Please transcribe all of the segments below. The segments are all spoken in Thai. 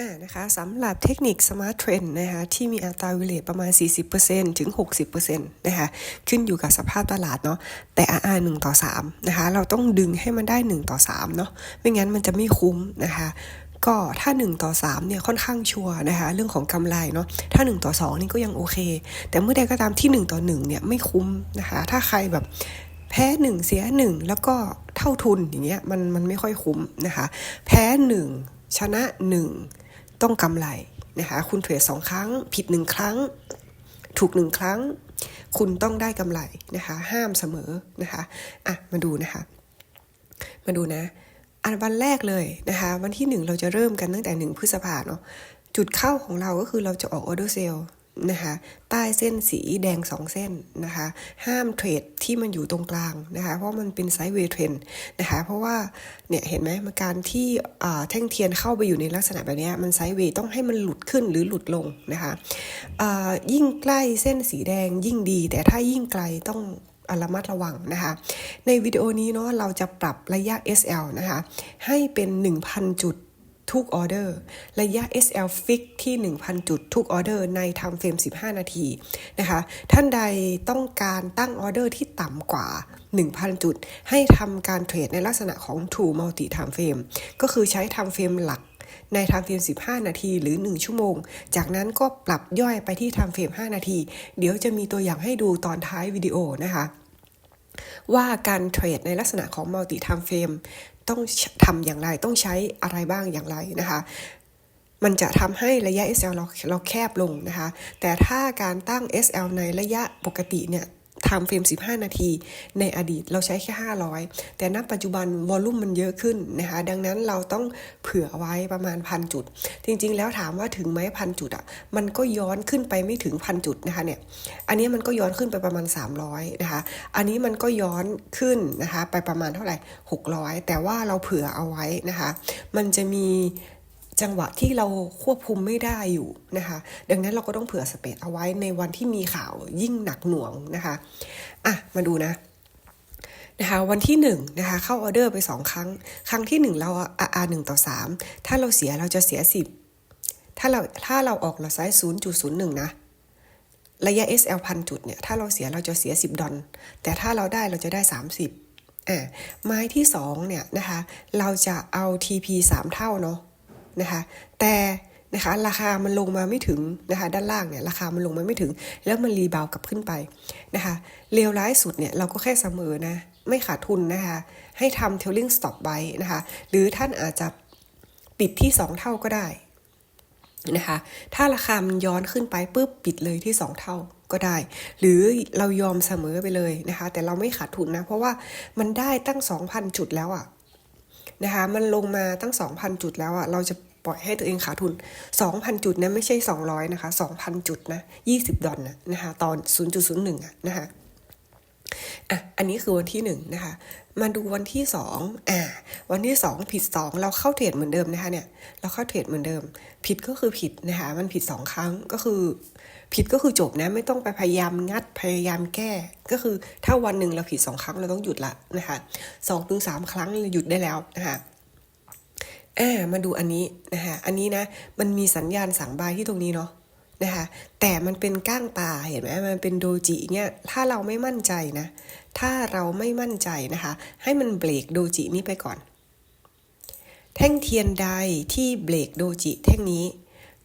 อ่านะคะสำหรับเทคนิค Smart Trend นะคะที่มีอัตราวิเลตประมาณ 40%ถึง 60%นะคะขึ้นอยู่กับสภาพตลาดเนาะแต่ RR 1ต่อ3นะคะเราต้องดึงให้มันได้ 1 ต่อ3เนาะไม่งั้นมันจะไม่คุ้มนะคะก็ถ้า 1 ต่อ3เนี่ยค่อนข้างชัวร์นะคะเรื่องของกำไรเนาะถ้า 1 ต่อ 2 นี่ก็ยังโอเค แต่เมื่อใดก็ตามที่ 1 ต่อ1เนี่ยไม่คุ้มนะคะถ้าใครแบบแพ้1เสีย1แล้วก็เท่าทุนอย่างเงี้ยมันมันไม่ค่อยคุ้มนะคะ แพ้1ชนะ1 ต้องกำไรนะคะคุณเทรดสองครั้ง ผิดหนึ่งครั้ง ถูกหนึ่งครั้ง คุณต้องได้กำไรนะคะ ห้ามเสมอนะคะอะมาดูนะคะ มาดูนะอันวันแรกเลยนะคะ วันที่หนึ่งเราจะเริ่มกันตั้งแต่หนึ่งพฤษภาเนาะจุดเข้าของเราก็คือเราจะออกออเดอร์เซล นะคะใต้เส้นสีแดงสองเส้นนะคะห้ามเทรดที่มันอยู่ตรงกลางนะคะเพราะมันเป็นไซด์เวย์เทรนนะคะเพราะว่าเนี่ยเห็นไหมมันการที่แท่งเทียนเข้าไปอยู่ในลักษณะแบบนี้มันไซด์เวย์ต้องให้มันหลุดขึ้นหรือหลุดลงนะคะยิ่งใกล้เส้นสีแดงยิ่งดี แต่ถ้ายิ่งไกลต้องอะระมัดระวังนะคะ ในวิดีโอนี้เนาะเราจะปรับระยะ SL นะคะให้เป็น 1,000 จุด ทุกออเดอร์ ระยะ SL ฟิกที่ 1,000 จุดทุกออเดอร์ในทำเฟรม15 นาทีนะคะ ท่านใดต้องการตั้งออเดอร์ที่ต่ำกว่า 1,000 จุด ให้ทำการเทรดในลักษณะของ True Multi Time Frame ก็คือใช้ทำเฟรมหลักในทำเฟรม15 นาทีหรือ 1 ชั่วโมง จากนั้นก็ปรับย่อยไปที่ทำเฟรม5 นาที เดี๋ยวจะมีตัวอย่างให้ดูตอนท้ายวิดีโอนะคะ ว่าการเทรดในลักษณะของ multi time frame ต้องทำอย่างไรต้องใช้อะไรบ้างอย่างไรนะคะมันจะทำให้ระยะ SL เราเราแคบลงนะคะ แต่ถ้าการตั้ง SL ในระยะปกติเนี่ย ทำเฟรม 15 นาที ในอดีตเราใช้แค่ 500 แต่ณปัจจุบันวอลลุ่มมันเยอะขึ้นนะคะ ดังนั้นเราต้องเผื่อไว้ประมาณพันจุด จริงๆ แล้วถามว่าถึงไหมพันจุดอะ มันก็ย้อนขึ้นไปไม่ถึงพันจุดนะคะเนี่ย อันนี้มันก็ย้อนขึ้นไปประมาณ 300 นะคะ อันนี้มันก็ย้อนขึ้นนะคะ ไปประมาณเท่าไหร่ 600 แต่ว่าเราเผื่อเอาไว้นะคะ มันจะมี จังหวะที่เราควบคุมไม่ได้อยู่นะคะ ดังนั้นเราก็ต้องเผื่อสเปซเอาไว้ในวันที่มีข่าวยิ่งหนักหน่วงนะคะอะมาดูนะนะคะวันที่1นนะคะเข้าออเดอร์ไป 2 ครั้ง ครั้งที่ 1 เราอาอาหนึ่งต่อ 3 ถ้าเราเสียเราจะเสีย 10 ถ้าเราถ้าเราออกเราไซส์0.01 นะระยะ SL พันจุดเนี่ยถ้าเราเสียเราจะเสีย 10 ดอลแต่ถ้าเราได้เราจะได้ 30อ่าไม้ที่2เนี่ยนะคะเราจะเอา TP 3 เท่าเนาะ นะคะ แต่นะคะราคามันลงมาไม่ถึงนะคะด้านล่างเนี่ยราคามันลงมาไม่ถึง แล้วมันรีบาวกลับขึ้นไปนะคะเลวร้ายสุดเนี่ยเราก็แค่เสมอนะไม่ขาดทุนนะคะ ให้ทำเทลลิงสต็อปไว้นะคะ หรือท่านอาจจะปิดที่ 2 เท่าก็ได้นะคะ ถ้าราคามันย้อนขึ้นไปปุ๊บปิดเลยที่ 2 เท่าก็ได้ หรือเรายอมเสมอไปเลยนะคะ แต่เราไม่ขาดทุนนะ เพราะว่ามันได้ตั้ง 2,000 จุดแล้วอะนะคะ มันลงมาตั้ง 2,000 จุดแล้วอะเราจะ ปล่อยให้ตัวเองขาดทุน 2,000 จุดนะไม่ใช่ 200 นะคะ 2,000 จุดนะ20 ดอลนะนะคะตอน 0.01อะนะคะอะอันนี้คือวันที่หนึ่งนะคะมาดูวันที่สองอ่าวันที่สองผิดสองเราเข้าเทรดเหมือนเดิมนะคะเนี่ยเราเข้าเทรดเหมือนเดิม ผิดก็คือผิดนะคะมันผิดสองครั้งก็คือ ผิดก็คือจบนะไม่ต้องไปพยายามงัดพยายามแก้ ก็คือถ้าวันหนึ่งเราผิดสองครั้งเราต้องหยุดละนะคะสองถึงสามครั้งเราหยุดได้แล้วนะคะ อ่ามาดูอันนี้นะคะอันนี้นะมันมีสัญญาณสั่งบายที่ตรงนี้เนาะนะคะแต่มันเป็นก้างปลาเห็นไหมมันเป็นโดจิเนี่ยถ้าเราไม่มั่นใจนะ ถ้าเราไม่มั่นใจนะคะ ให้มันเบรกโดจินี้ไปก่อน แท่งเทียนใดที่เบรกโดจิแท่งนี้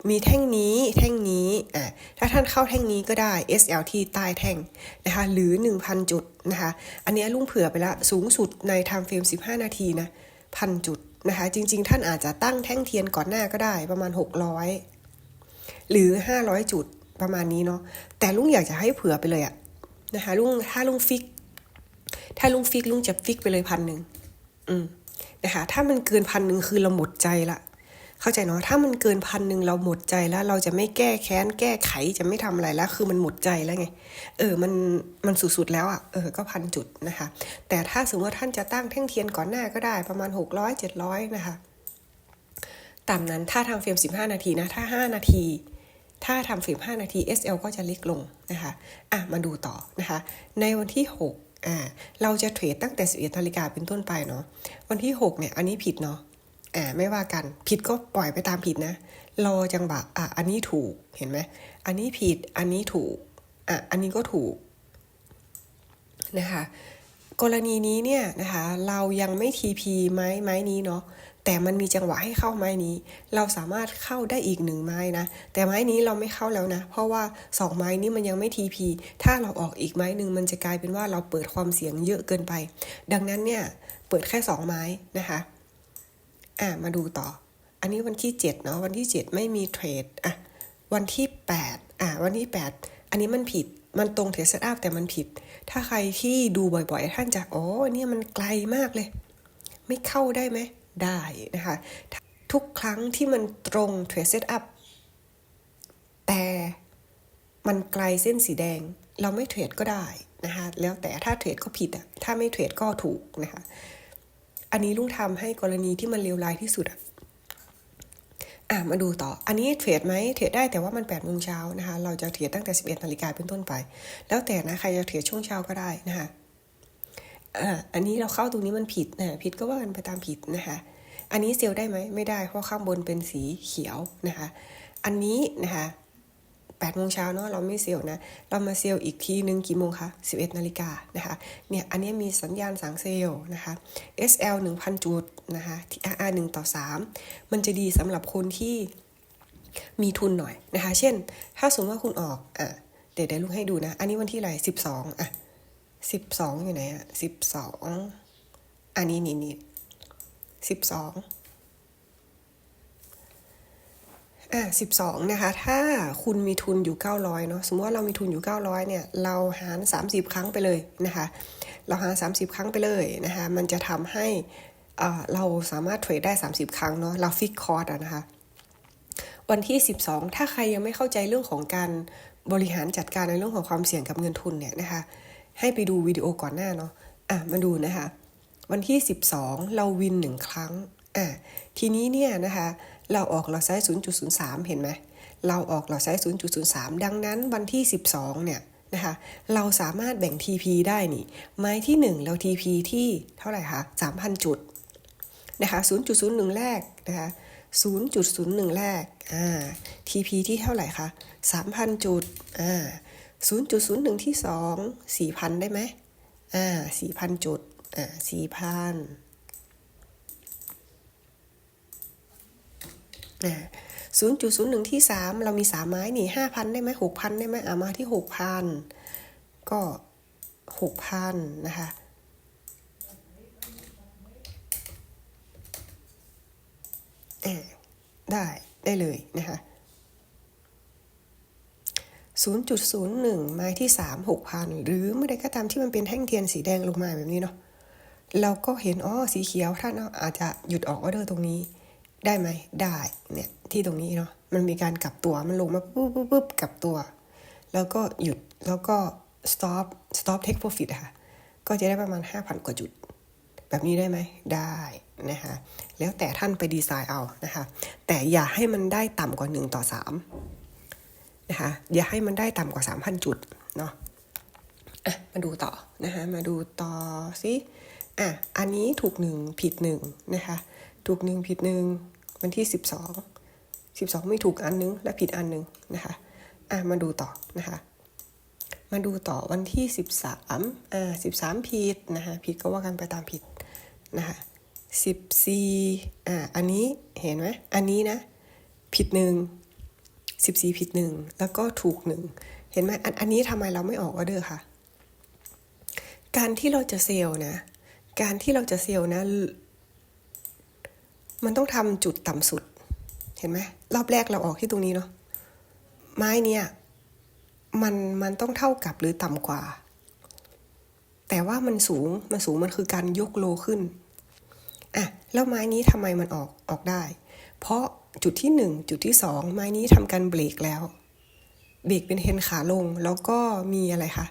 มีแท่งนี้แท่งนี้อะถ้าท่านเข้าแท่งนี้ก็ได้ SL ที่ใต้แท่งนะคะหรือ 1,000 จุดนะคะอันนี้ลุงเผื่อไปละสูงสุดในไทม์เฟรม15 นาทีนะพันจุด นะคะ จริง ๆ ท่านอาจจะตั้งแท่งเทียนก่อนหน้าก็ได้ประมาณ 600 หรือ 500 จุดประมาณนี้เนาะแต่ลุงอยากจะให้เผื่อไปเลยอะนะคะลุงถ้าลุงฟิก ถ้าลุงฟิกลุงจะฟิกไปเลยพันหนึ่งอืมนะคะถ้ามันเกินพันหนึ่งคือเราหมดใจละ เข้าใจเนาะถ้ามันเกินพันหนึ่งเราหมดใจแล้ว เราจะไม่แก้แค้นแก้ไขจะไม่ทำอะไรแล้ว คือมันหมดใจแล้วไง เออมันมันสุดๆแล้วอะ่ะเออก็พันจุดนะคะ แต่ถ้าสมมติว่าท่านจะตั้งแท่งเทียนก่อนหน้าก็ได้ประมาณ 600 700 นะคะตามนั้นถ้าทำเฟรม 15 นาทีนะถ้า 5 นาที ถ้าทำเฟรม 5 นาที SL ก็จะเล็กลงนะคะอะมาดูต่อนะคะ ในวันที่ 6อ่าเราจะเทรดตั้งแต่ 11นาฬิกาเป็นต้นไปเนาะวันที่ 6 เนี่ย อันนี้ผิดเนาะ อ่าไม่ว่ากันผิดก็ปล่อยไปตามผิดนะ รอจังหวะอะอันนี้ถูกเห็นไหมอันนี้ผิดอันนี้ถูกอะอันนี้ก็ถูกนะคะกรณีนี้เนี่ยนะคะเรายังไม่ TP ไม้ไม้นี้เนาะแต่มันมีจังหวะให้เข้าไม้นี้ เราสามารถเข้าได้อีกหนึ่งไม้นะแต่ไม้นี้เราไม่เข้าแล้วนะ เพราะว่าสองไม้นี้มันยังไม่ TP ถ้าเราออกอีกไม้หนึ่งมันจะกลายเป็นว่าเราเปิดความเสี่ยงเยอะเกินไป ดังนั้นเนี่ยเปิดแค่สองไม้นะคะ อะมาดูต่อ อันนี้วันที่7เนาะวันที่ 7 ไม่มีเทรดอะวันที่ 8อะวันที่ 8 อันนี้มันผิดมันตรงเทรดเซตอัพแต่มันผิด ถ้าใครที่ดูบ่อยๆ ท่านจะอ๋อเนี่ยมันไกลมากเลย ไม่เข้าได้ไหมได้นะคะ ทุกครั้งที่มันตรงเทรดเซตอัพแต่มันไกลเส้นสีแดง เราไม่เทรดก็ได้นะคะ แล้วแต่ถ้าเทรดก็ผิดอะ ถ้าไม่เทรดก็ถูกนะคะ อันนี้ลุงทำให้กรณีที่มันเลวร้ายที่สุดอะมาดูต่อ อันนี้เทรดไหมเทรดได้แต่ว่ามัน8ปดโมงเช้านะคะ เราจะเทรดตั้งแต่ 11นาฬิกาเป็นต้นไป แล้วแต่นะใครจะเทรดช่วงเช้าก็ได้นะคะอ่าอันนี้เราเข้าตรงนี้มันผิดนะผิดก็ว่ากันไปตามผิดนะคะอันนี้เซลได้ไหมไม่ได้เพราะข้างบนเป็นสีเขียวนะคะ อันนี้นะคะ 8โมงเช้าเนาะเราไม่เซลนะ เรามาเซลอีกทีหนึ่งกี่โมงคะ11 นาฬิกานะคะเนี่ยอันนี้มีสัญญาณสังเซลนะคะ SL 1,000 จุดนะคะที่ RR 1ต่อ 3 มันจะดีสำหรับคนที่มีทุนหน่อยนะคะ เช่น ถ้าสมมติว่าคุณออกอะเดี๋ยวเดี๋ยวลุงให้ดูนะ อันนี้วันที่อะไร12อะ12อยู่ไหนอะ12อันนี้นี่นี่12อ่่ะ12นะคะ ถ้าคุณมีทุนอยู่ 900เนาะ สมมติว่าเรามีทุนอยู่ 900เนี่ย เราหาร 30 ครั้งไปเลยนะคะ เราหาร 30 ครั้งไปเลยนะคะ มันจะทำให้เราสามารถเทรดได้ 30 ครั้งเนาะ เราฟิกคอร์สอะนะคะ วันที่ 12 ถ้าใครยังไม่เข้าใจเรื่องของการบริหารจัดการในเรื่องของความเสี่ยงกับเงินทุนเนี่ยนะคะ ให้ไปดูวิดีโอก่อนหน้าเนาะ อะ มาดูนะคะ วันที่ 12 เราวิน1ครั้ง อะ ทีนี้เนี่ยนะคะ เราออกเราใช้ 0.03 เห็นไหม เราออกเราใช้ 0.03 ดังนั้นวันที่ 12 เนี่ยนะคะเราสามารถแบ่ง TP ได้นี่ไม้ที่ 1 เรา TP ที่เท่าไหร่คะ 3,000 จุดนะคะ 0.01 แรกนะคะ 0.01 แรกอ่า TP ที่เท่าไหร่คะ 3,000 จุดอ่า0.01 ที่ 2 4,000 ได้ไหมอ่า4,000 จุดอ่า4,000 ศูนย์จุดศูนย์หนึ่งที่สามเรามีสามไม้นี่ห้าพันได้ไหมหกพันได้ไหมอามาที่หกพันก็หกพันนะคะได้ได้เลยนะคะ0.01 ไม้ที่ 3 6,000 หรือเมื่อใดก็ตามที่มันเป็นแท่งเทียนสีแดงลงมาแบบนี้เนาะเราก็เห็นอ๋อสีเขียวท่านอาจจะหยุดออกออเดอร์ตรงนี้ ได้ไหมได้เนี่ยที่ตรงนี้เนาะมันมีการกลับตัวมันลงมาปุ๊บปุ๊บปุ๊บกลับตัว แล้วก็หยุดแล้วก็ stop stop take profit ค่ะก็จะได้ประมาณ 5,000 กว่าจุด แบบนี้ได้ไหมได้นะคะแล้วแต่ท่านไปดีไซน์เอานะคะแต่อย่าให้มันได้ต่ำกว่า 1 ต่อ3นะคะอย่าให้มันได้ต่ำกว่า 3,000 จุดเนาะอะมาดูต่อนะคะมาดูต่อสิอะอันนี้ถูกหนึ่งผิดหนึ่งนะคะถูกหนึ่งผิดหนึ่ง วันที่สิบสองสิบสองไม่ถูกอันนึงและผิดอันนึงนะคะอะมาดูต่อนะคะมาดูต่อวันที่สิบสามอ่าสิบสามผิดนะคะผิดก็ว่ากันไปตามผิดนะคะสิบสี่อ่าอันนี้เห็นไหมอันนี้นะผิดหนึ่งสิบสี่ผิดหนึ่งแล้วก็ถูกหนึ่งเห็นไหมอันอันนี้ทำไมเราไม่ออกออเดอร์คะการที่เราจะเซลล์นะ การที่เราจะเซลล์นะ มันต้องทำจุดต่ำสุด เห็นไหมรอบแรกเราออกที่ตรงนี้เนาะไม้เนี่ยมันมันต้องเท่ากับหรือต่ำกว่า แต่ว่ามันสูงมันสูงมันคือการยกโลขึ้นอะแล้วไม้นี้ทำไมมันออกออกได้ เพราะจุดที่หนึ่งจุดที่สองไม้นี้ทำการเบรกแล้ว เบรกเป็นเฮนขาลงแล้วก็มีอะไรคะ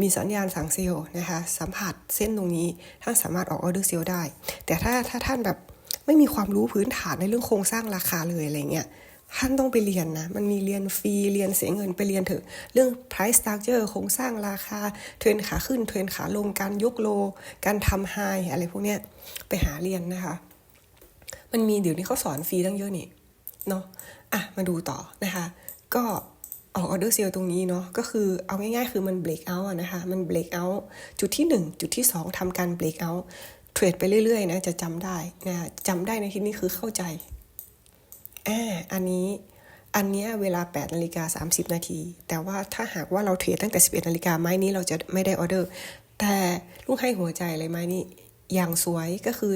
มีสัญญาณสั่งเซลล์นะคะสัมผัสเส้นตรงนี้ท่านสามารถออกออเดอร์เซลล์ได้ แต่ถ้าถ้าท่านแบบ ไม่มีความรู้พื้นฐานในเรื่องโครงสร้างราคาเลยอะไรเงี้ยท่านต้องไปเรียนนะ มันมีเรียนฟรี เรียนเสียเงินไปเรียนเถอะ เรื่อง price structure โครงสร้างราคา เทรนขาขึ้น เทรนขาลง การยกโล การทำไฮอะไรพวกเนี้ย ไปหาเรียนนะคะ มันมีเดี๋ยวนี้เขาสอนฟรีตั้งเยอะนี่เนาะ อะ มาดูต่อนะคะ ก็ออกออเดอร์เซลตรงนี้เนาะ ก็คือเอาง่ายๆ คือมันเบรกเอาท์นะคะ มันเบรกเอาท์จุดที่ 1 จุดที่ 2ทำการเบรกเอาท์ เทรดไปเรื่อยๆนะจะจำได้นะจำได้ในที่นี้คือเข้าใจอ่าอันนี้อันเนี้ยเวลา8นาฬิกา30 นาที แต่ว่าถ้าหากว่าเราเทรดตั้งแต่ 11นาฬิกาไม้นี้เราจะไม่ได้ออเดอร์ แต่ลูกให้หัวใจเลยไม้นี้อย่างสวยก็คือ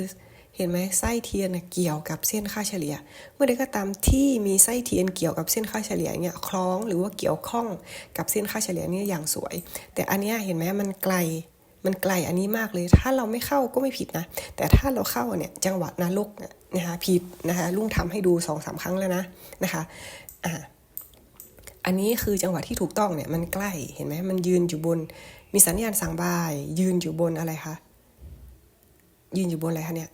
เห็นไหมไส้เทียนนะเกี่ยวกับเส้นค่าเฉลี่ย เมื่อใดก็ตามที่มีไส้เทียนเกี่ยวกับเส้นค่าเฉลี่ยเนี่ยคล้องหรือว่าเกี่ยวข้องกับเส้นค่าเฉลี่ยเนี่ยอย่างสวย แต่อันเนี้ยเห็นไหมมันไกล มันไกลอันนี้มากเลย ถ้าเราไม่เข้าก็ไม่ผิดนะ แต่ถ้าเราเข้าเนี่ยจังหวะนรกเนี่ยนะคะผิดนะคะลุงทำให้ดูสองสามครั้งแล้วนะนะคะอ่าอันนี้คือจังหวะที่ถูกต้องเนี่ยมันใกล้เห็นไหมมันยืนอยู่บน มีสัญญาณสั่งบาย ยืนอยู่บนอะไรคะยืนอยู่บนอะไรคะเนี่ย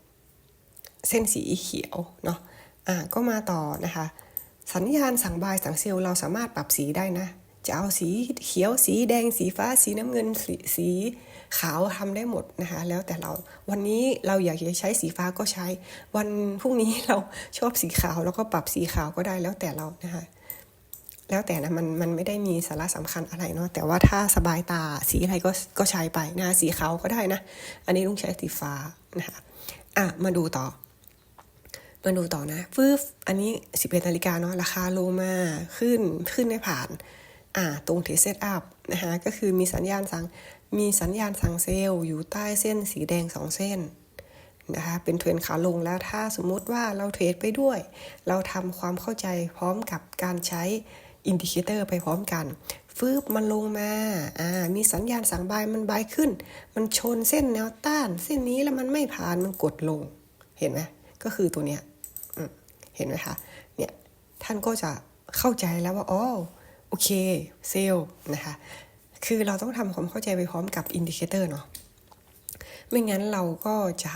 เส้นสีเขียวเนาะอ่าก็มาต่อนะคะ สัญญาณสั่งบายสั่งเซลล์เราสามารถปรับสีได้นะจะเอาสีเขียวสีแดงสีฟ้าสีน้ำเงินสสี ขาวทำได้หมดนะคะแล้วแต่เราวันนี้เราอยากจะใช้สีฟ้าก็ใช้ วันพรุ่งนี้เราชอบสีขาวแล้วก็ปรับสีขาวก็ได้แล้วแต่เรานะคะแล้วแต่นะมันมันไม่ได้มีสาระสำคัญอะไรเนาะแต่ว่าถ้าสบายตาสีอะไรก็ก็ใช้ไปนะสีขาวก็ได้นะ อันนี้ลุงใช้สีฟ้านะคะอะมาดูต่อ มาดูต่อนะฟืบอันนี้11นาฬิกาเนาะราคาลงมาขึ้นขึ้นได้ผ่าน อ่าตรงเทเซตอัพนะคะก็คือมีสัญญาณสั่ง มีสัญญาณสั่งเซลล์อยู่ใต้เส้นสีแดงสองเส้นนะคะเป็นเทรนขาลงแล้วถ้าสมมุติว่าเราเทรดไปด้วย เราทำความเข้าใจพร้อมกับการใช้อินดิเคเตอร์ไปพร้อมกันฟืบมันลงมา อ่า มีสัญญาณสั่งบายมันบายขึ้น มันชนเส้นแนวต้าน เส้นนี้แล้วมันไม่ผ่าน มันกดลง เห็นไหมก็คือตัวเนี้ยเห็นไหมคะ เนี่ย ท่านก็จะเข้าใจแล้วว่า อ๋อ โอเค เซลล์นะคะ คือเราต้องทำความเข้าใจไปพร้อมกับอินดิเคเตอร์เนาะไม่งั้นเราก็จะ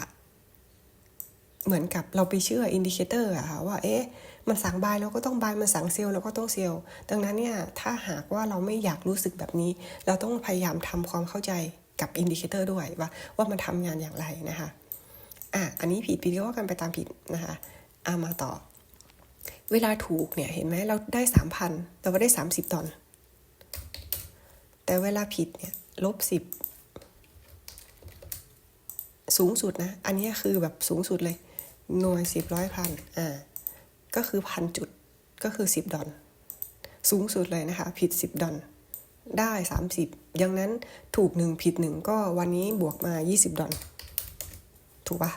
เหมือนกับเราไปเชื่ออินดิเคเตอร์อะค่ะว่าเอ๊ะมันสั่งบายเราก็ต้องบายมันสั่งเซลล์เราก็ต้องเซลล์ดังนั้นเนี่ยถ้าหากว่าเราไม่อยากรู้สึกแบบนี้ เราต้องพยายามทำความเข้าใจกับอินดิเคเตอร์ด้วยว่าว่ามันทำงานอย่างไรนะคะอะอันนี้ผิดผิดก็ว่ากันไปตามผิดนะคะอะมาต่อ เวลาถูกเนี่ยเห็นไหมเราได้สามพันแต่ว่าได้สามสิบดอล แต่เวลาผิดเนี่ยลบสิบสูงสุดนะ อันนี้คือแบบสูงสุดเลย หน่วยสิบร้อยพันอ่าก็คือพันจุดก็คือสิบดอลสูงสุดเลยนะคะ ผิดสิบดอลได้สามสิบดังนั้นถูกหนึ่งผิดหนึ่งก็วันนี้บวกมายี่สิบดอลถูกปะ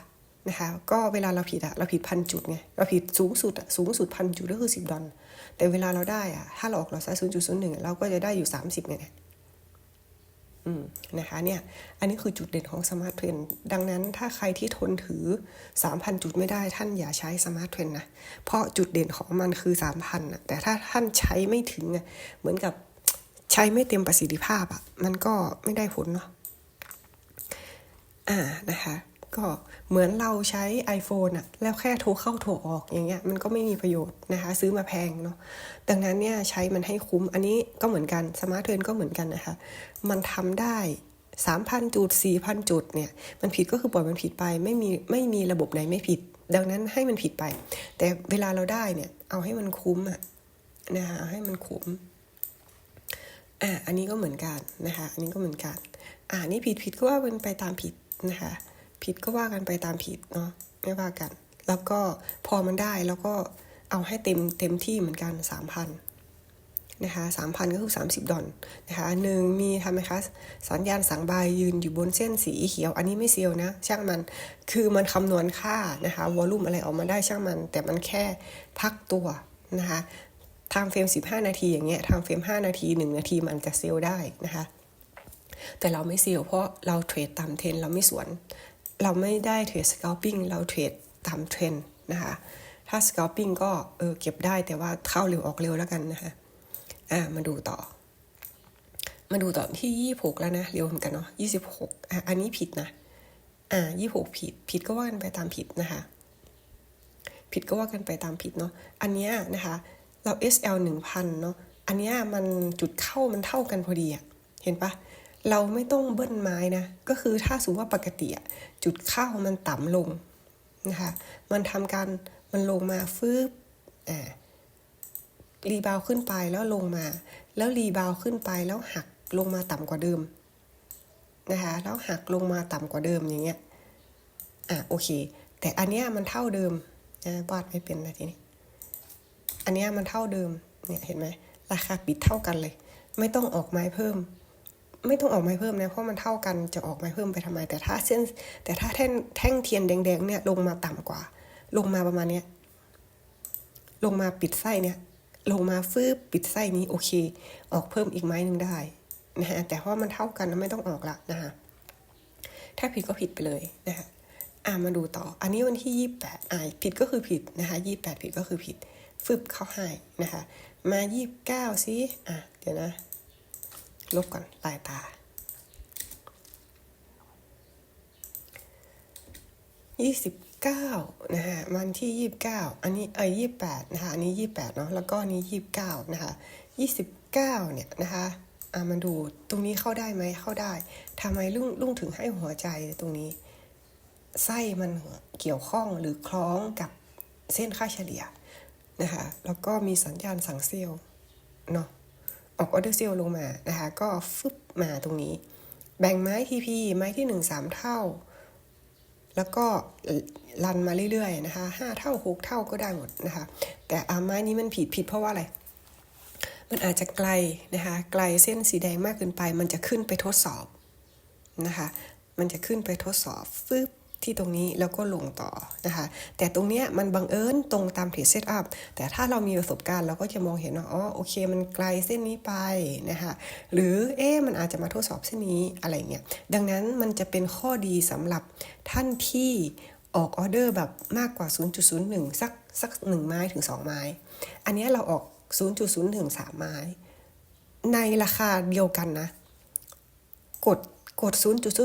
นะคะก็เวลาเราผิดอะเราผิดพันจุดไงเราผิดสูงสุดอะสูงสุดพันจุดก็คือสิบดอลแต่เวลาเราได้อะถ้าเราออกเราใช้ศูนย์จุดศูนย์หนึ่งเราก็จะได้อยู่สามสิบเนี่ย นะคะเนี่ยอันนี้คือจุดเด่นของสมาร์ทเทรนดังนั้นถ้าใครที่ทนถือ 3,000 จุดไม่ได้ท่านอย่าใช้สมาร์ทเทรนนะ เพราะจุดเด่นของมันคือ 3,000นะแต่ถ้าท่านใช้ไม่ถึงอะเหมือนกับใช้ไม่เต็มประสิทธิภาพอะมันก็ไม่ได้ผลเนาะอ่านะคะ ก็เหมือนเราใช้ iPhone อะแล้วแค่โทรเข้าโทรออกอย่างเงี้ยมันก็ไม่มีประโยชน์นะคะ ซื้อมาแพงเนาะดังนั้นเนี่ยใช้มันให้คุ้มอันนี้ก็เหมือนกันสมาร์ทเทรนก็เหมือนกันนะคะ มันทำได้3,000จุด4,000จุดเนี่ยมันผิดก็คือปล่อยมันผิดไปไม่มีไม่มีระบบไหนไม่ผิด ดังนั้นให้มันผิดไป แต่เวลาเราได้เนี่ยเอาให้มันคุ้มอะนะคะเอาให้มันคุ้มอะอันนี้ก็เหมือนกันนะคะอันนี้ก็เหมือนกัน อ่านี่ผิดผิดก็ว่าเป็นไปตามผิดนะคะ ผิดก็ว่ากันไปตามผิดเนาะไม่ว่ากัน แล้วก็พอมันได้แล้วก็เอาให้เต็มเต็มที่เหมือนกันสามพันนะคะสามพันก็คือสามสิบดอลนะคะหนึ่งมีทำไหมคะสัญญาณสังบายยืนอยู่บนเส้นสีเขียว อันนี้ไม่เซียวนะ ช่างมันคือมันคำนวณค่านะคะวอลลุ่มอะไรออกมาได้ช่างมัน แต่มันแค่พักตัวนะคะทำเฟรม 15 นาทีอย่างเงี้ยทำเฟรม 5 นาที 1 นาทีมันจะเซลได้นะคะแต่เราไม่เซลเพราะเราเทรดตามเทรนเราไม่สวน เราไม่ได้เทรดสก a ลปิ้งเราเทรดตามเทรนนะคะ ถ้าสก a ลปิ้งก็เออเก็บได้แต่ว่าเข้าเร็วออกเร็วแล้วกันนะคะอ่ามาดูต่อ มาดูต่อที่ยี่หกแล้วนะเร็วเหมือนกันเนาะยี่สิบหกอะอันนี้ผิดนะอ่ายี่หกผิด ผิดก็ว่ากันไปตามผิดนะคะ ผิดก็ว่ากันไปตามผิดเนาะอันเนี้ยนะคะเรา SL หนึ่งพันเนาะอันเนี้ยมันจุดเข้ามันเท่ากันพอดีอะเห็นปะ เราไม่ต้องเบิ้ลไม้นะ ก็คือถ้าสมมติว่าปกติอะจุดเข้ามันต่ำลงนะคะ มันทำการมันลงมาฟืบอ่ารีบาวขึ้นไปแล้วลงมา แล้วรีบาวขึ้นไปแล้วหักลงมาต่ำกว่าเดิมนะคะแล้วหักลงมาต่ำกว่าเดิมอย่างเงี้ยอะโอเค แต่อันเนี้ยมันเท่าเดิมนะวาดไม่เป็นนะทีนี้อันเนี้ยมันเท่าเดิมเนี่ยเห็นไหมราคาปิดเท่ากันเลย ไม่ต้องออกไม้เพิ่ม ไม่ต้องออกไม้เพิ่มนะเพราะมันเท่ากันจะออกไม้เพิ่มไปทำไม แต่ถ้าเส้น แต่ถ้าแท่งแท่งเทียนแดงๆเนี่ยลงมาต่ำกว่า ลงมาประมาณเนี้ยลงมาปิดไส้เนี่ย ลงมาฟืบปิดไส้นี้โอเค ออกเพิ่มอีกไม้หนึ่งได้นะฮะแต่ว่ามันเท่ากันนะไม่ต้องออกละนะคะถ้าผิดก็ผิดไปเลยนะคะอ่ามาดูต่อ อันนี้วันที่ยี่แปดอ่าผิดก็คือผิดนะคะยี่แปดผิดก็คือผิดฟึบเข้าให้นะคะ มายี่เก้าสิอะเดี๋ยวนะ ลบก่อนลายตา ยี่สิบเก้านะฮะวันที่ยี่สิบเก้าอันนี้เอ้ยยี่แปดนะคะ อันนี้ยี่แปดเนาะ แล้วก็อันนี้ยี่สิบเก้านะคะยี่สิบเก้าเนี่ยนะคะอ่ามาดูตรงนี้เข้าได้ไหมเข้าได้ทำไมลุงลุงถึงให้หัวใจตรงนี้ ไส้มันเกี่ยวข้องหรือคล้องกับเส้นค่าเฉลี่ยนะคะ แล้วก็มีสัญญาณสั่งเซลล์เนาะ ออกออเดอร์เซลลงมานะคะ ก็ฟึบมาตรงนี้ แบ่งไม้ TP ไม้ที่ 1 3 เท่า แล้วก็รันมาเรื่อยๆนะคะห้าเท่าหกเท่าก็ได้หมดนะคะ แต่อาไม้นี้มันผิดผิดเพราะว่าอะไร มันอาจจะไกลนะคะไกลเส้นสีแดงมากเกินไป มันจะขึ้นไปทดสอบนะคะ มันจะขึ้นไปทดสอบฟึบ ที่ตรงนี้แล้วก็ลงต่อนะคะแต่ตรงเนี้ยมันบังเอิญตรงตามเทรดเซตอัพแต่ถ้าเรามีประสบการณ์เราก็จะมองเห็นว่าอ๋อโอเคมันไกลเส้นนี้ไปนะคะหรือเอ๊ะมันอาจจะมาทดสอบเส้นนี้อะไรเงี้ยดังนั้นมันจะเป็นข้อดีสำหรับท่านที่ออกออเดอร์แบบมากกว่า 0.01 สักสัก1ไม้ถึง 2 ไม้ อันนี้เราออก 0.01 3 ไม้ ในราคาเดียวกันนะ กด กด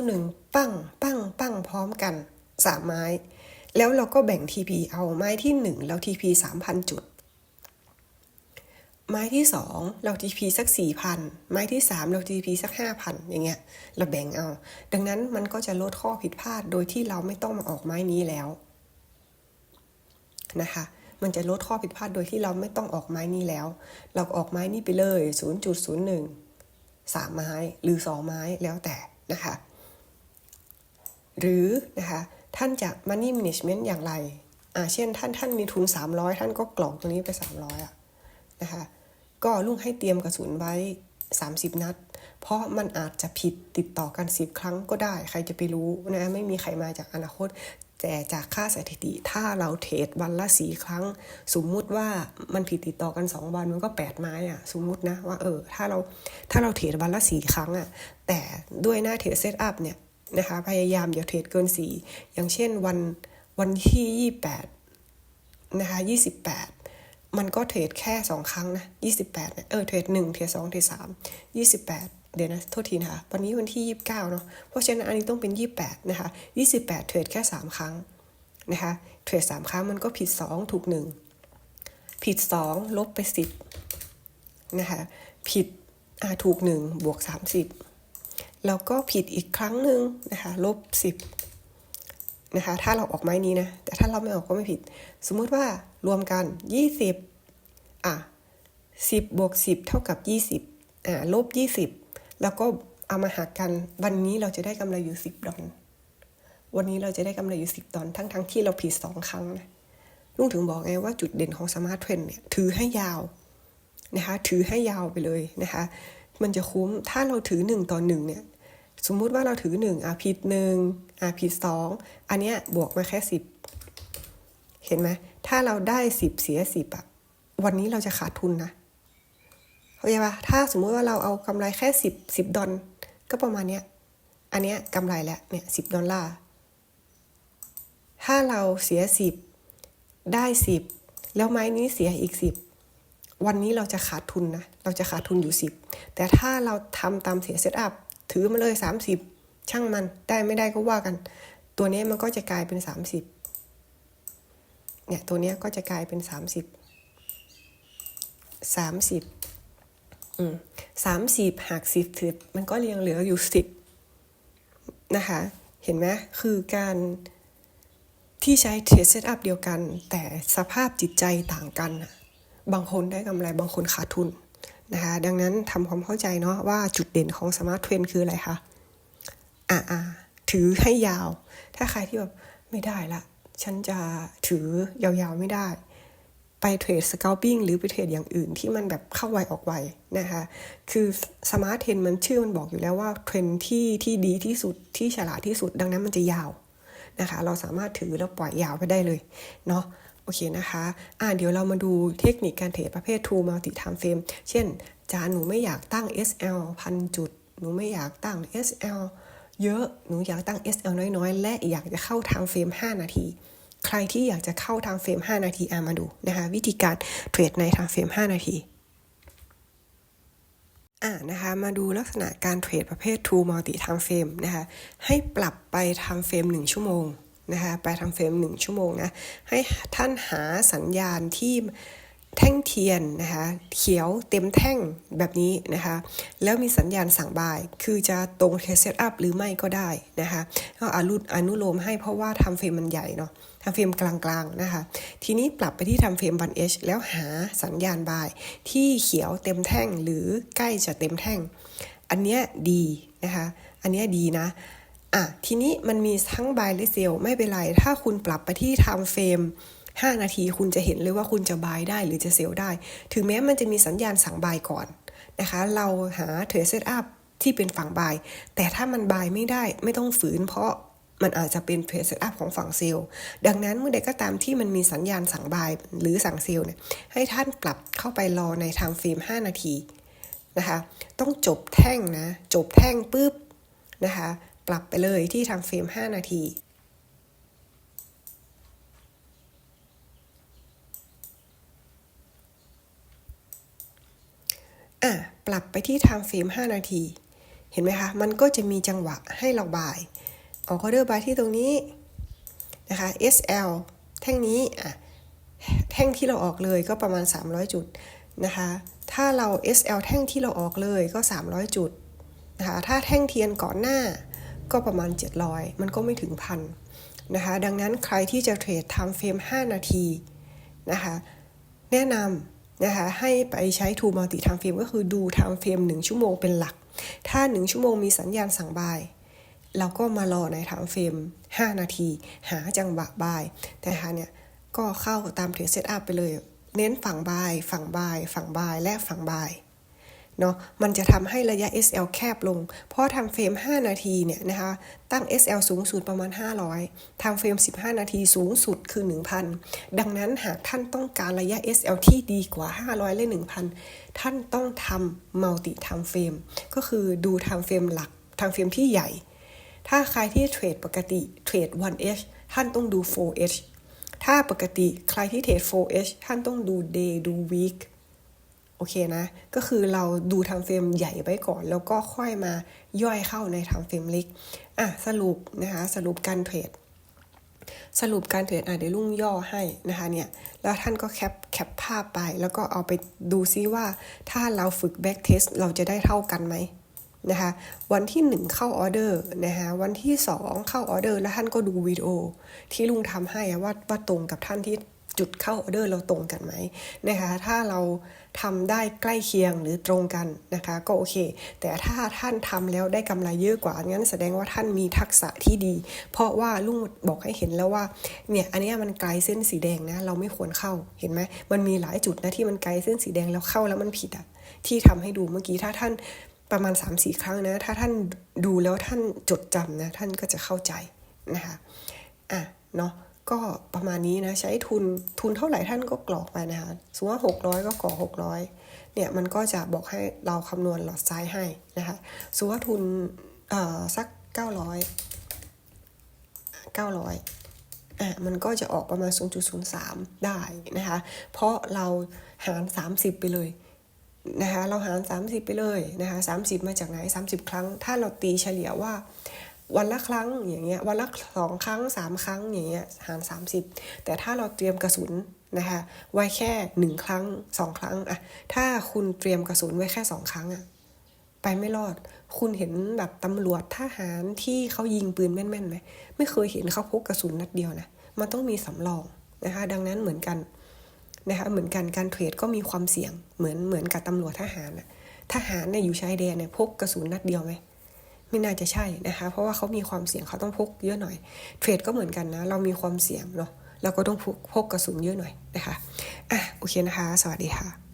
0.01 ปั้ง ปั้ง ปั้ง พร้อมกัน 3 ไม้ แล้วเราก็แบ่ง TP เอาไม้ที่1แล้ว TP 3,000 จุด ไม้ที่ 2 เรา TP สัก 4,000 ไม้ที่ 3 เรา TP สัก 5,000 อย่างเงี้ย เราแบ่งเอา ดังนั้นมันก็จะลดข้อผิดพลาดโดยที่เราไม่ต้องมาออกไม้นี้แล้วนะคะ มันจะลดข้อผิดพลาดโดยที่เราไม่ต้องออกไม้นี้แล้ว เราออกไม้นี้ไปเลย 0.01สามไม้หรือสองไม้แล้วแต่ นะคะหรือนะคะท่านจะ money management อย่างไรอ่าเช่นท่านท่านมีทุน 300 ท่านก็กรอกตรงนี้ไป 300อะนะคะก็ลุงให้เตรียมกระสุนไว้ 30 นัด เพราะมันอาจจะผิดติดต่อกัน 10 ครั้งก็ได้ ใครจะไปรู้นะไม่มีใครมาจากอนาคต แต่จากค่าสถิติถ้าเราเทรดวันละสีครั้ง สมมุติว่ามันผิดติดต่อกัน 2 วันมันก็ 8 ไม้อะสมมุตินะว่าเออถ้าเราถ้าเราเทรดวันละสีครั้งอะแต่ด้วยหน้าเทรดเซตอัพเนี่ยนะคะพยายามอย่าเทรดเกินสีอย่างเช่นวันวันที่ 28นะคะ28มันก็เทรดแค่ 2 ครั้งนะ 28เนี่ยเออ เทรด1เทรด2เทรด3 28 เดี๋ยวนะ โทษทีนะคะ วันนี้วันที่ 29 เนาะ เพราะฉะนั้นอันนี้ต้องเป็น 28 นะคะ 28 เทรดแค่ 3 ครั้งนะคะ เทรด 3 ครั้งมันก็ผิด 2 ถูก 1 ผิด 2 ลบไป 10 นะคะ ผิดถูก 1 บวก 30 แล้วก็ผิดอีกครั้งหนึ่งนะคะ ลบ 10 นะคะ ถ้าเราออกไม้นี้นะ แต่ถ้าเราไม่ออกก็ไม่ผิด สมมุติว่ารวมกัน 20 อะ 10 บวก 10 เท่ากับ 20 อ่าลบ 20 แล้วก็เอามาหักกัน วันนี้เราจะได้กำไรอยู่10ดอลวันนี้เราจะได้กำไรอยู่10ดอลทั้งทั้งที่เราผิด2ครั้งนะลุงถึงบอกไงว่าจุดเด่นของสมาร์ทเทรนเนี่ยถือให้ยาวนะคะ ถือให้ยาวไปเลยนะคะ มันจะคุ้มถ้าเราถือ1ต่อ1เนี่ย สมมุติว่าเราถือ1อะผิด1อะผิด2อันเนี้ยบวกมาแค่10เห็นไหมถ้าเราได้10เสีย10อะวันนี้เราจะขาดทุนนะ เข้าใจปะถ้าสมมุติว่าเราเอากำไรแค่10 10ดอลก็ประมาณเนี้ย อันเนี้ยกำไรแล้วเนี่ย10ดอลลาร์ ถ้าเราเสีย10ได้10แล้วไม้นี้เสียอีก10วันนี้เราจะขาดทุนนะ เราจะขาดทุนอยู่10แต่ถ้าเราทำตามเสียเซตอัพถือมาเลย30ช่างมันได้ไม่ได้ก็ว่ากัน ตัวนี้มันก็จะกลายเป็น30เนี่ยตัวนี้ก็จะกลายเป็น30 30อืมสิบ 30หัก10ถือมันก็ยังเหลืออยู่10นะคะ เห็นไหมคือการที่ใช้เทรดเซตอัพเดียวกัน แต่สภาพจิตใจต่างกัน บางคนได้กำไรบางคนขาดทุนนะคะดังนั้นทำความเข้าใจเนาะว่าจุดเด่นของสมาร์ทเทรนคืออะไรคะอ่าอ่าถือให้ยาว ถ้าใครที่แบบไม่ได้ละ ฉันจะถือยาวๆไม่ได้ ไปเทรดส c า l ปิ้งหรือไปเทรดอย่างอื่นที่มันแบบเข้าไวออกไวนะคะ คือสมาร์ทเทรนมันชื่อมันบอกอยู่แล้วว่าเทรนที่ที่ดีที่สุดที่ฉลาดที่สุดดังนั้นมันจะยาวนะคะ เราสามารถถือแล้วปล่อยยาวไปได้เลยเนาะโอเคนะคะอ่าเดี๋ยวเรามาดูเทคนิคการเทรดประเภท True Multi Time Frame เช่นจานหนูไม่อยากตั้ง SL พันจุด หนูไม่อยากตั้ง SL เยอะ หนูอยากตั้ง SL น้อยๆ และอยากจะเข้า Time Frame 5 นาที ใครที่อยากจะเข้า Time Frame 5นาทีอามาดูนะคะวิธีการเทรดใน Time Frame 5นาทีอ่านะคะมาดูลักษณะการเทรดประเภท True Multi Time Frame นะคะให้ปรับไป Time Frame 1ชั่วโมงนะคะไป Time Frame 1ชั่วโมงนะให้ท่านหาสัญญาณที่แท่งเทียนนะคะเขียวเต็มแท่งแบบนี้นะคะแล้วมีสัญญาณสั่งบาย คือจะตรงเทสเซตอัพหรือไม่ก็ได้นะคะก็อนุอนุโลมให้เพราะว่าทำเฟรมมันใหญ่เนาะำเฟรมกลางๆนะคะ ทีนี้ปรับไปที่ทำเฟรม 1H แล้วหาสัญญาณบาย ที่เขียวเต็มแท่งหรือใกล้จะเต็มแท่ง อันเนี้ยดีนะคะ อันเนี้ยดีนะอะทีนี้มันมีทั้งบายและเซลไม่เป็นไร ถ้าคุณปรับไปที่ทำเฟรม5 นาทีคุณจะเห็นเลยว่าคุณจะบายได้หรือจะเซลได้ ถึงแม้มันจะมีสัญญาณสั่งบายก่อนนะคะ เราหาเทรดเซตอัพที่เป็นฝั่งบาย แต่ถ้ามันบายไม่ได้ไม่ต้องฝืนเพราะ มันอาจจะเป็นเทรดเซตอัพของฝั่งเซลล์ดังนั้นเมื่อใดก็ตามที่มันมีสัญญาณสั่งบายหรือสั่งเซลล์เนี่ยให้ท่านปรับเข้าไปรอในไทม์เฟรม5 นาทีนะคะต้องจบแท่งนะ จบแท่งปุ๊บนะคะปรับไปเลยที่ไทม์เฟรม5 นาทีอะปรับไปที่ time frame 5นาที เห็นไหมคะ มันก็จะมีจังหวะให้เราบาย ออกออเดอร์บายที่ตรงนี้นะคะ SL แท่งนี้อะแท่งที่เราออกเลยก็ประมาณ 300 จุดนะคะ ถ้าเรา SL แท่งที่เราออกเลยก็ 300 จุดนะคะ ถ้าแท่งเทียนก่อนหน้าก็ประมาณ 700 มันก็ไม่ถึงพันนะคะ ดังนั้นใครที่จะเทรด time frame 5นาทีนะคะ แนะนำนะคะให้ไปใช้ True Multi Time Frame ก็คือดู Time Frame 1 ชั่วโมงเป็นหลัก ถ้า 1 ชั่วโมงมีสัญญาณสั่งบาย เราก็มารอใน Time Frame 5นาที หาจังหวะบายแต่หาเนี่ยก็เข้าตามเทรดเซตอัพไปเลย เน้นฝั่งบาย ฝั่งบาย ฝั่งบาย และฝั่งบายเนาะมันจะทำให้ระยะ SL แคบลง เพราะทำเฟรม 5 นาทีเนี่ยนะคะตั้ง SL สูงสุดประมาณ 500ทำเฟรม 15 นาทีสูงสุดคือ 1,000 ดังนั้นหากท่านต้องการระยะ SL ที่ดีกว่า 500 และ 1,000 ท่านต้องทำมัลติทำเฟรมก็คือดูทำเฟรมหลักทำเฟรมที่ใหญ่ ถ้าใครที่เทรดปกติเทรด 1H ท่านต้องดู 4H ถ้าปกติใครที่เทรด 4H ท่านต้องดู day ดู week โอเคนะ ก็คือเราดูทำเฟรมใหญ่ไว้ก่อน แล้วก็ค่อยมาย่อยเข้าในทำเฟรมเล็ก อะ สรุปนะคะ สรุปการเทรด สรุปการเทรด อะเดี๋ยวลุงย่อให้นะคะเนี่ย แล้วท่านก็แคปแคปภาพไป แล้วก็เอาไปดูซิว่า ถ้าเราฝึกแบ็กเทสเราจะได้เท่ากันไหม นะคะวันที่ 1 เข้าออเดอร์นะคะวันที่ 2 เข้าออเดอร์แล้วท่านก็ดูวิดีโอที่ลุงทำให้ว่าว่าตรงกับท่านที่จุดเข้าออเดอร์เราตรงกันไหมนะคะถ้าเราทำได้ใกล้เคียงหรือตรงกันนะคะก็โอเค แต่ถ้าท่านทำแล้วได้กำไรเยอะกว่างั้นแสดงว่าท่านมีทักษะที่ดี เพราะว่าลุงบอกให้เห็นแล้วว่าเนี่ยอันนี้มันไกลเส้นสีแดงนะเราไม่ควรเข้าเห็นไหมมันมีหลายจุดนะที่มันไกลเส้นสีแดงแล้วเข้าแล้วมันผิดอะที่ทำให้ดูเมื่อกี้ถ้าท่าน ประมาณ 3-4 ครั้งนะ ถ้าท่านดูแล้วท่านจดจำนะ ท่านก็จะเข้าใจนะคะอะเนาะก็ประมาณนี้นะ ใช้ทุนทุนเท่าไหร่ท่านก็กรอกไปนะคะสมมติว่าหกร้อยก็กรอกหกร้อยเนี่ยมันก็จะบอกให้เราคำนวณหลอดซ้ายให้นะคะสมมติว่าทุนเอ่อสักเก้าร้อยเก้าร้อยอะมันก็จะออกประมาณ 0.03 ได้นะคะ เพราะเราหาร 30 ไปเลย นะคะเราหาร 30 ไปเลยนะคะ30มาจากไหน 30 ครั้ง ถ้าเราตีเฉลี่ยว่าวันละครั้งอย่างเงี้ยวันละสองครั้งสามครั้งอย่างเงี้ยหารสามสิบแต่ถ้าเราเตรียมกระสุนนะคะไว้แค่หนึ่งครั้งสองครั้งอะถ้าคุณเตรียมกระสุนไว้แค่สองครั้งอะไปไม่รอด คุณเห็นแบบตำรวจทหารที่เขายิงปืนแม่นๆไหมไม่เคยเห็นเขาพกกระสุนนัดเดียวนะมันต้องมีสำรองนะคะดังนั้นเหมือนกัน นะคะเหมือนกันการเทรดก็มีความเสี่ยงเหมือนเหมือนกับตำรวจทหารน่ะทหารเนี่ยอยู่ชายแดนเนี่ยพกกระสุนนัดเดียวไหมไม่น่าจะใช่นะคะ เพราะว่าเขามีความเสี่ยงเขาต้องพกเยอะหน่อย เทรดก็เหมือนกันนะ เรามีความเสี่ยงเนาะเราก็ต้องพกพกกระสุนเยอะหน่อยนะคะอะโอเคนะคะ สวัสดีค่ะ